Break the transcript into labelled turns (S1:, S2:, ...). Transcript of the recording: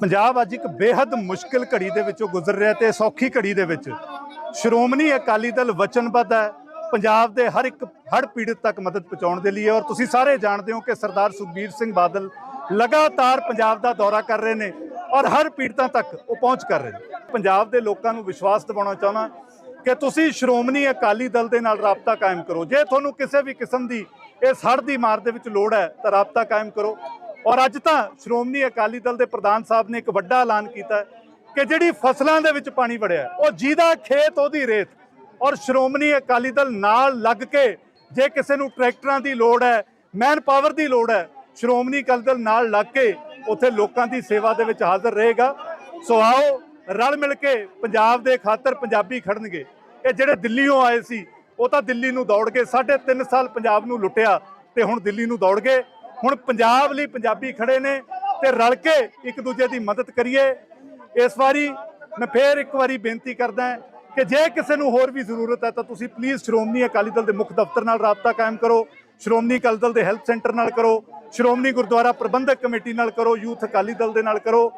S1: ਪੰਜਾਬ ਅੱਜ ਇੱਕ ਬੇहद ਮੁਸ਼ਕਿਲ ਘੜੀ ਦੇ ਵਿੱਚੋਂ ਗੁਜ਼ਰ ਰਿਹਾ ਤੇ ਸੌਖੀ ਘੜੀ ਦੇ ਵਿੱਚ। ਸ਼੍ਰੋਮਣੀ ਅਕਾਲੀ ਦਲ ਵਚਨਬੱਧ ਹੈ। ਪੰਜਾਬ ਦੇ ਹਰ ਇੱਕ ਹੜ ਪੀੜਤ ਤੱਕ ਮਦਦ ਪਹੁੰਚਾਉਣ ਦੇ ਲਈ ਔਰ ਤੁਸੀਂ ਸਾਰੇ ਜਾਣਦੇ ਹੋ ਕਿ ਸਰਦਾਰ ਸੁਖਬੀਰ ਸਿੰਘ ਬਾਦਲ ਲਗਾਤਾਰ ਪੰਜਾਬ ਦਾ ਦੌਰਾ ਕਰ ਰਹੇ ਨੇ। ਔਰ ਹਰ ਪੀੜਤਾਂ ਤੱਕ ਉਹ ਪਹੁੰਚ ਕਰ ਰਹੇ ਨੇ। ਪੰਜਾਬ ਦੇ ਲੋਕਾਂ ਨੂੰ ਵਿਸ਼ਵਾਸ ਦਿਵਾਉਣਾ ਚਾਹੁੰਦਾ। ਕਿ ਤੁਸੀਂ ਸ਼੍ਰੋਮਣੀ ਅਕਾਲੀ ਦਲ ਦੇ ਨਾਲ ਰਾਬਤਾ ਕਾਇਮ ਕਰੋ। ਜੇ ਤੁਹਾਨੂੰ ਕਿਸੇ ਵੀ ਕਿਸਮ ਦੀ ਇਹ ਸੜ ਦੀ ਮਾਰ ਦੇ ਵਿੱਚ ਲੋੜ ਹੈ, ਤਾਂ ਰਾਬਤਾ ਕਾਇਮ ਕਰੋ। ਔਰ ਅੱਜ ਤਾਂ ਸ਼੍ਰੋਮਣੀ ਅਕਾਲੀ ਦਲ ਦੇ ਪ੍ਰਧਾਨ ਸਾਹਿਬ ਨੇ ਇੱਕ ਵੱਡਾ ਐਲਾਨ ਕੀਤਾ ਕਿ ਜਿਹੜੀ ਫਸਲਾਂ ਦੇ ਵਿੱਚ ਪਾਣੀ ਵੜਿਆ ਉਹ ਜਿਹਦਾ ਖੇਤ ਉਹਦੀ ਰੇਤ। ਔਰ ਸ਼੍ਰੋਮਣੀ ਅਕਾਲੀ ਦਲ ਨਾਲ ਲੱਗ ਕੇ ਜੇ ਕਿਸੇ ਨੂੰ ਟਰੈਕਟਰਾਂ ਦੀ ਲੋੜ ਹੈ ਮੈਨ ਪਾਵਰ ਦੀ ਲੋੜ ਹੈ, ਸ਼੍ਰੋਮਣੀ ਅਕਾਲੀ ਦਲ ਨਾਲ ਲੱਗ ਕੇ ਉੱਥੇ ਲੋਕਾਂ ਦੀ ਸੇਵਾ ਦੇ ਵਿੱਚ ਹਾਜ਼ਰ ਰਹੇਗਾ। ਸੋ ਆਓ ਰਲ ਮਿਲ ਕੇ ਪੰਜਾਬ ਦੇ ਖਾਤਰ ਪੰਜਾਬੀ ਖੜਨਗੇ। ਇਹ ਜਿਹੜੇ ਦਿੱਲੀੋਂ ਆਏ ਸੀ, ਉਹ ਤਾਂ ਦਿੱਲੀ ਨੂੰ ਦੌੜ ਗਏ ਸਾਢੇ ਤਿੰਨ ਸਾਲ ਪੰਜਾਬ ਨੂੰ ਲੁੱਟਿਆ ਤੇ ਹੁਣ ਦਿੱਲੀ ਨੂੰ ਦੌੜ ਗਏ। ਹੁਣ ਪੰਜਾਬ ਲਈ ਪੰਜਾਬੀ ਖੜੇ ਨੇ ਤੇ ਰਲ ਕੇ ਇੱਕ ਦੂਜੇ ਦੀ ਮਦਦ ਕਰੀਏ। ਇਸ ਵਾਰੀ ਮੈਂ ਫੇਰ ਇੱਕ ਵਾਰੀ ਬੇਨਤੀ ਕਰਦਾ ਕਿ ਜੇ ਕਿਸੇ ਨੂੰ ਹੋਰ ਵੀ ਜ਼ਰੂਰਤ ਹੈ ਤਾਂ ਤੁਸੀਂ ਪਲੀਜ਼ ਸ਼੍ਰੋਮਣੀ ਅਕਾਲੀ ਦਲ ਦੇ ਮੁੱਖ ਦਫ਼ਤਰ ਨਾਲ ਰਾਬਤਾ ਕਾਇਮ ਕਰੋ, ਸ਼੍ਰੋਮਣੀ ਅਕਾਲੀ ਦਲ ਦੇ ਹੈਲਥ ਸੈਂਟਰ ਨਾਲ ਕਰੋ, ਸ਼੍ਰੋਮਣੀ ਗੁਰਦੁਆਰਾ ਪ੍ਰਬੰਧਕ ਕਮੇਟੀ ਨਾਲ ਕਰੋ, ਯੂਥ ਅਕਾਲੀ ਦਲ ਦੇ ਨਾਲ ਕਰੋ।